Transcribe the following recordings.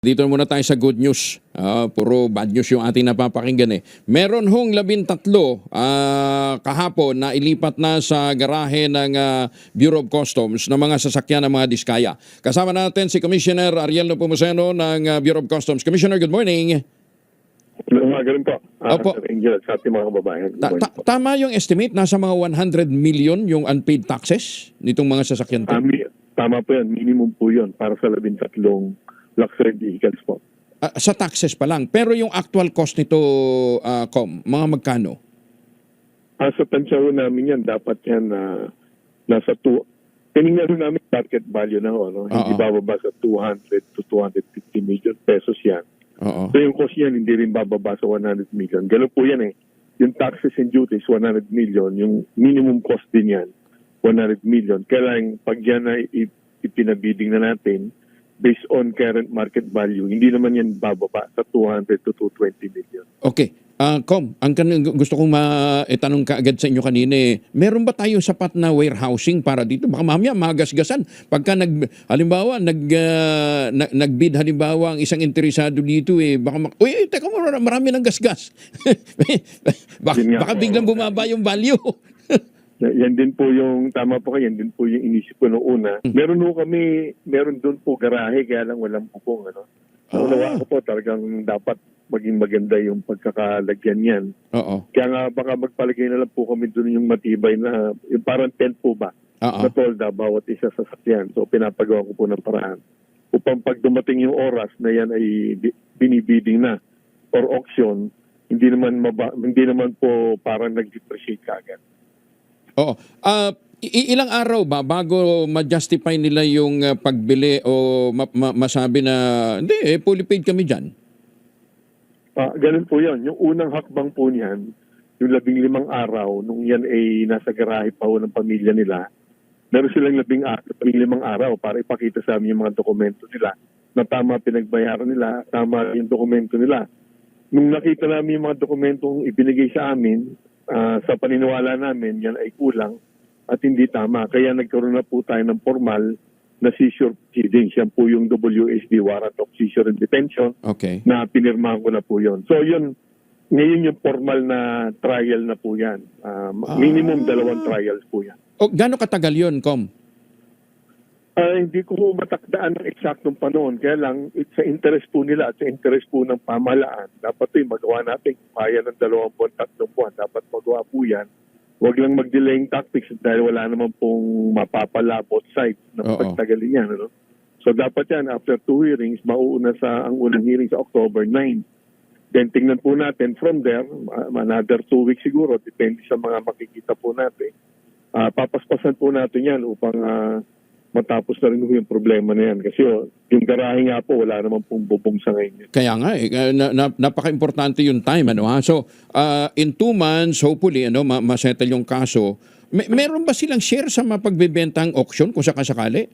Dito muna tayo sa good news. Ah, puro bad news yung ating napapakinggan eh. Meron hong labintatlo ah, kahapon na ilipat na sa garahe ng ah, Bureau of Customs ng mga sasakyan ng mga diskaya. Kasama natin si Commissioner Ariel Nepomuceno ng ah, Bureau of Customs. Commissioner, good morning. Umaga rin po. Opo. Angel, sa ating mga kababayan. Good Ta- morning ta- po. tama yung estimate, nasa mga 100 million yung unpaid taxes nitong mga sasakyan tama po yan. Minimum po yun para sa labintatlong luxury vehicles po. Ah, sa taxes pa lang. Pero yung actual cost nito, ah, Com, mga magkano? Ah, sa tansya ho namin yan, dapat yan na nasa two, tinignan ho namin market value na ho, no? Hindi Oo. bababa sa 200 to 250 million pesos yan. Oo. So yung cost yan, hindi rin bababa sa 100 million. Ganun po yan eh. Yung taxes and duties, 100 million. Yung minimum cost din yan, 100 million. Kailangan pag yan ay ip- ipinabiding na natin, based on current market value, hindi naman yan bababa sa 200 to 220 million. Okay. Ah, Com, ang gusto kong maitanong kaagad sa inyo kanina eh, meron ba tayong sapat na warehousing para dito? Baka mamaya magasgasan. Pagka nag, halimbawa, nag, ah, na- nagbid halimbawa ang isang interesado dito eh, baka, mak- uy, teka mo, marami ng gasgas. baka, baka biglang bumaba yung value. Yan din po yung, tama po kayo, yan din po yung inisip ko noong una. Meron po kami, meron doon po garahe, kaya lang walang bubong. Ano? Naunawa ko po, talagang dapat maging maganda yung pagkakalagyan yan. Oo. Kaya nga baka magpalagay na lang po kami doon yung matibay na, yung parang tent po ba, Oo. na tolda bawat isa sa sakyan. So pinapagawa ko po ng paraan. Upang pag dumating yung oras na yan ay bi- binibiding na or auction, hindi naman maba, hindi naman po parang nag-depreciate kaagad. Oo. I- ilang araw ba bago ma-justify nila yung ah, pagbili o ma- ma- masabi na, hindi, eh, fully paid kami dyan? Ah, ganun po yun. Yung unang hakbang po niyan, yung labing limang araw, nung yan ay nasa garahe pa ho ng pamilya nila, meron silang labing, labing limang araw para ipakita sa amin yung mga dokumento nila na tama pinagbayaran nila, tama yung dokumento nila. Nung nakita namin yung mga dokumentong ibinigay sa amin, ah, sa paniniwala namin, yan ay kulang at hindi tama. Kaya nagkaroon na po tayo ng formal na seizure proceedings. Yan po yung WSD, Warrant of Seizure and Detention Okay. na pinirmahan ko na po yon. So yun, ngayon yung formal na trial na po yan. Um, Ah. Minimum dalawang trials po yan. O, gaano katagal yun, Com? Ah, hindi ko po matakdaan ng eksaktong panahon. Kaya lang, it's sa interest po nila at sa interest po ng pamahalaan. Dapat ito magawa natin. Kaya ng dalawang buwan, tatlong buwan. Dapat magawa po yan. Huwag lang mag-delaying tactics dahil wala naman pong mapapala both sides na Oo. pagtagalin yan. Ano? So dapat yan, after two hearings, mauuna sa ang unang hearing sa October 9. Then tingnan po natin from there, uh, another two weeks siguro, depende sa mga makikita po natin. Ah, papaspasan po natin yan upang ah, matapos na rin yung problema na yan. Kasi oh, yung garahe nga po, wala naman pong bubong sa ngayon. Kaya nga, eh, na, na- napaka-importante yung time. Ano, ha? So, ah, in two months, hopefully, ano, ma- masettle yung kaso. May, meron ba silang share sa mapagbebentang auction kung sakasakali?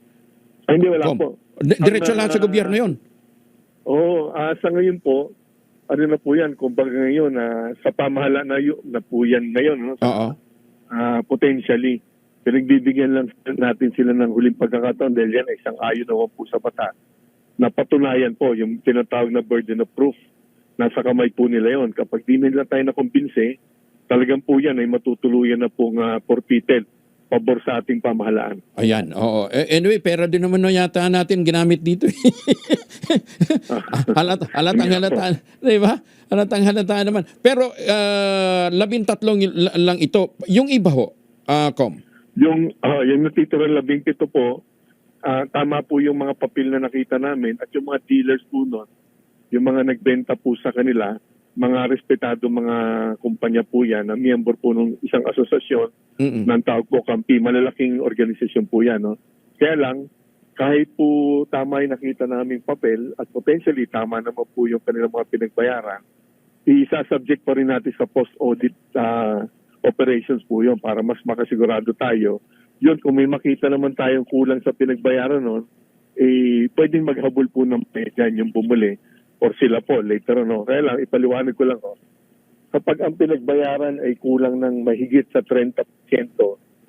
Ay, hindi, wala Com? po. Di- Diretso lahat sa ah, gobyerno yun. Oo, ah, sa ngayon po, ano na po yan, kumbaga ngayon, na sa pamahala na, yun, na po yan ngayon, no? Oo. Ah, potentially, pinagbibigyan lang natin sila ng huling pagkakataon dahil yan ay isang ayon naman po sa bata. Napatunayan po yung tinatawag na burden of proof. Nasa kamay po nila yon. Kapag di nila tayo nakumbinse, talagang po yan ay matutuluyan na pong uh, forfeited pabor sa ating pamahalaan. Ayan, oo. Eh, Anyway, pera din naman no yata natin ginamit dito. eh. halat, halatang halata, di ba? Halatang halata naman. Pero uh, labintatlong lang ito. Yung iba ho, ah, Com. Yung, ah, yung natitirang labing pito po, ah, tama po yung mga papel na nakita namin at yung mga dealers po nun, yung mga nagbenta po sa kanila, mga respetado mga kumpanya po yan, na miyembro po ng isang asosasyon Mm-mm. ng tawag po Kampi, malalaking organisasyon po yan. No? Kaya lang, kahit po tama yung nakita naming papel at potentially tama naman po yung kanilang mga pinagbayaran, isa-subject pa rin natin sa post-audit ah, operations po yun para mas makasigurado tayo. Yun, kung may makita naman tayong kulang sa pinagbayaran nun, eh, pwedeng maghabol po ng dyan yung bumuli or sila po later on. No? Kaya lang, ipaliwanag ko lang. Oh, kapag ang pinagbayaran ay kulang ng mahigit sa 30%,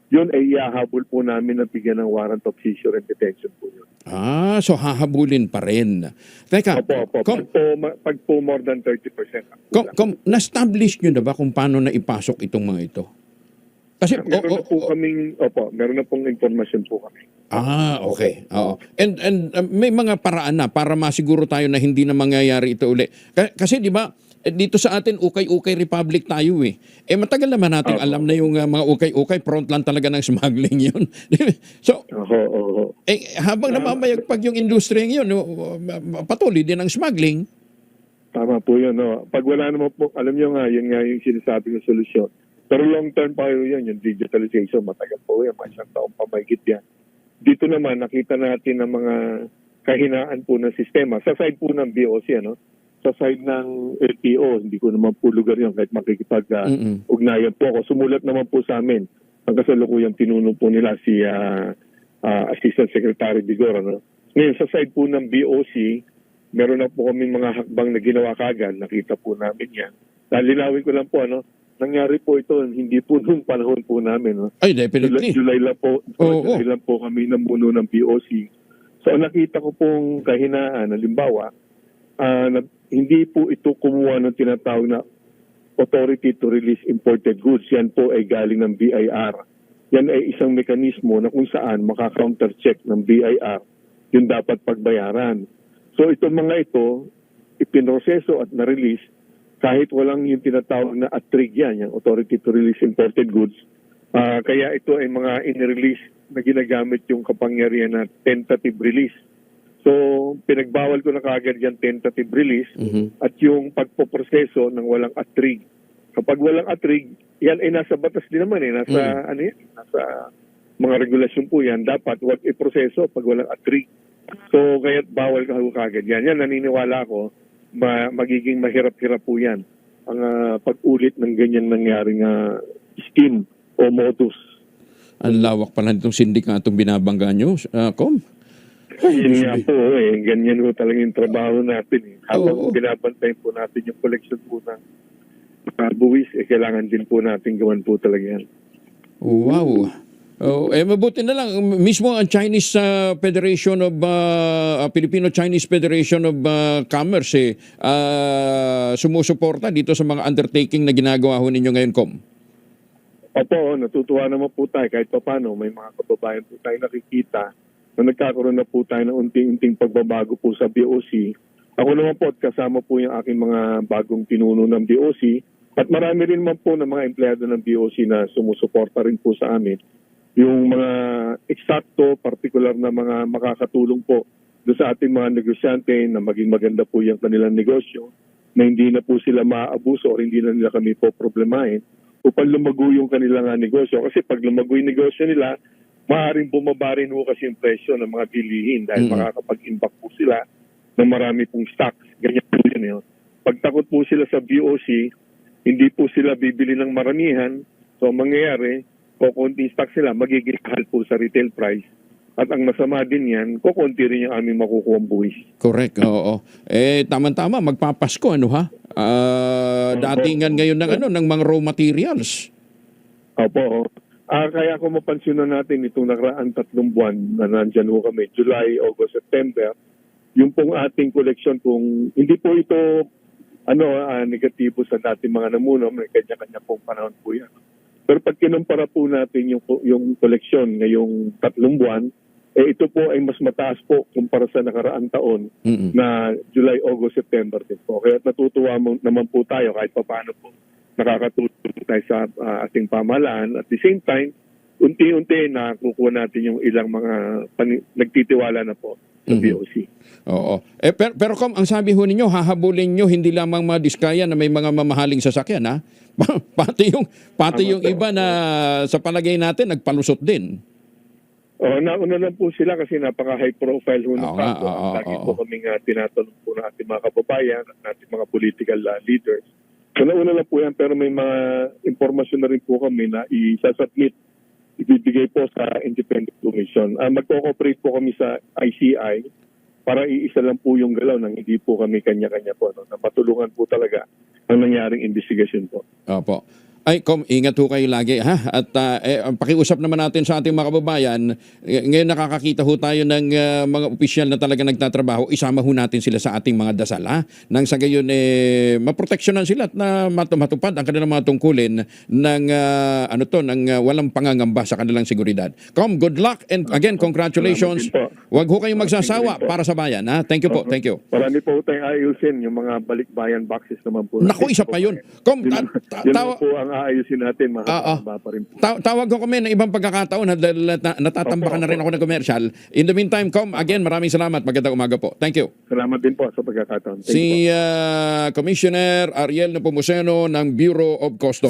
yun ay iahabol po namin na bigyan ng warrant of seizure and detention po yun. Ah, so hahabulin pa rin. Teka, Opo, opo. Kom, Pag po, ma- pag po more than 30%. kom, kom, na-establish nyo na ba kung paano na ipasok itong mga ito? Kasi, Meron na o- po kaming, opo, meron na pong informasyon po kami. Ah, okay. Oo. And and uh, may mga paraan na para masiguro tayo na hindi na mangyayari ito uli. Ka- kasi 'di ba, dito sa atin ukay-ukay republic tayo eh. Eh matagal naman nating Opo. alam na yung uh, mga ukay-ukay front lang talaga ng smuggling 'yun. so, Oho, oho. eh, habang namamayagpag yung industriya 'yun, patuloy din ang smuggling. Tama po yun. No? Pag wala naman po, alam nyo nga, yun nga yung sinasabi ng solusyon. Pero long term pa yun, yung digitalization, matagal po yan, mga isang taong pamahigit yan. Dito naman, nakita natin ang mga kahinaan po ng sistema. Sa side po ng BOC, ano? Sa side ng LTO, hindi ko naman po lugar yun kahit makikipag-ugnayan po ako. Sumulat naman po sa amin. Ang kasalukuyang tinuno po nila si ah, ah, Assistant Secretary Bigor. Ano? Ngayon, sa side po ng BOC, meron na po kami mga hakbang na ginawa kagad. Nakita po namin yan. Nalinawin ko lang po, ano, nangyari po ito, hindi po noong panahon po namin. No? Ay, July, definitely. July lang po, Oo, July lang po kami namuno ng BOC. So nakita ko pong kahinaan, halimbawa, ah, na, hindi po ito kumuha ng tinatawag na authority to release imported goods. Yan po ay galing ng BIR. Yan ay isang mekanismo na kung saan maka-counter-check ng BIR yung dapat pagbayaran. So itong mga ito, ipinroseso at na-release kahit walang yung tinatawag na atrig yan, yung authority to release imported goods. Ah, kaya ito ay mga in-release na ginagamit yung kapangyarihan na tentative release. So, pinagbawal ko na kagad yung tentative release Mhm. at yung pagpoproseso ng walang atrig. Kapag walang atrig, yan ay nasa batas din naman eh. Nasa, ano yan, nasa mga regulasyon po yan. Dapat wag iproseso pag walang atrig. So, kaya bawal ka kagad yan. Yan, naniniwala ako, ma- magiging mahirap-hirap po yan ang ah, pag-ulit ng ganyan nangyaring uh, scheme o modus. Ang lawak pala nitong sindikatong binabangga nyo, uh, Kom. Yun nga po, eh. ganyan po talaga yung trabaho natin. Eh. Habang Oo. binabantayan po natin yung collection po ng uh, buwis, eh, kailangan din po natin gawan po talaga yan. Wow. Oh, eh mabuti na lang mismo ang Chinese uh, Federation of uh, Filipino Chinese Federation of uh, Commerce eh uh, sumusuporta dito sa mga undertaking na ginagawa ho ninyo ngayon, Kom. Opo, natutuwa naman po tayo kahit pa paano may mga kababayan po tayo nakikita na nagkakaroon na po tayo ng unting-unting pagbabago po sa BOC. Ako naman po at kasama po yung aking mga bagong pinuno ng BOC at marami rin naman po ng mga empleyado ng BOC na sumusuporta rin po sa amin. Yung mga eksakto, particular na mga makakatulong po doon sa ating mga negosyante na maging maganda po yung kanilang negosyo, na hindi na po sila maaabuso o hindi na nila kami po problemahin upang lumago yung kanilang ah, negosyo. Kasi pag lumago yung negosyo nila, maaaring bumaba rin po kasi yung presyo ng mga bilihin dahil Mm. makakapag-impact po sila ng marami pong stocks. Ganyan po yun. Yun. Pag takot po sila sa BOC, hindi po sila bibili ng maramihan. So, ang mangyayari, kukunti stock sila, magiging mahal po sa retail price. At ang masama din yan, kukunti rin yung aming makukuha buwis. Correct. Oo. Eh tama-tama magpapasko ano ha? Ah, datingan ngayon ng ano ng mga raw materials. Opo. Ah, kaya kung mapansinan natin itong nakaraan tatlong buwan na nandyan ho kami, July, August, September, yung pong ating koleksyon kung hindi po ito ano ah, negatibo sa dating mga namuno, may kanya-kanya pong panahon po yan. Pero pag kinumpara po natin yung, yung koleksyon ngayong tatlong buwan, eh ito po ay mas mataas po kumpara sa nakaraang taon Mm-mm. na July, August, September din po. Kaya natutuwa mo, naman po tayo kahit paano po nakakatulong tayo sa ah, ating pamahalaan. At the same time, unti-unti na kukuha natin yung ilang mga nagtitiwala na po sa Mhm. BOC. Oo. Eh pero, pero Kom, ang sabi ho ninyo, hahabulin nyo hindi lamang mga diskaya na may mga mamahaling sasakyan ha. pati yung pati Tama yung iba na sa palagay natin nagpalusot din. Oh, nauna lang po sila kasi napaka-high profile ho ng Oo oo, Lagi oo. po kaming uh, tinatanong po ng ating mga kababayan at ating mga political ah, leaders. So nauna lang po yan pero may mga impormasyon na rin po kami na isasubmit ibibigay po sa Independent Commission. Uh, Magko-cooperate po kami sa ICI para iisa lang po yung galaw nang hindi po kami kanya-kanya po. No? Na matulungan po talaga ang nangyaring investigation po. Opo. Ay, kom, ingat ho kayo lagi ha. At ah, eh, pakiusap naman natin sa ating mga kababayan, eh, ngayon nakakakita ho tayo ng ah, mga opisyal na talaga nagtatrabaho, isama ho natin sila sa ating mga dasal ha. Nang sa gayon eh maproteksyonan sila at na matu- matupad ang kanilang mga tungkulin ng ah, ano to ng ah, walang pangangamba sa kanilang seguridad. Kom, good luck and again congratulations. Huwag ho kayong magsasawa din po. para sa bayan ha. Thank you po. Thank you. Marami po tayong ayusin, yung mga balikbayan boxes naman po. Naku, isa pa yun. Kom, Yun, ta- ta- yun tawa- po ang aayusin natin, mga Ah, ah. kababa pa rin po. Ta- tawag ko kami ng ibang pagkakataon natatambakan na rin ako ng commercial. In the meantime, Com, again, maraming salamat. Magandang umaga po. Thank you. Salamat din po sa pagkakataon. Thank. Si ah, Commissioner Ariel Nepomuceno ng Bureau of Customs.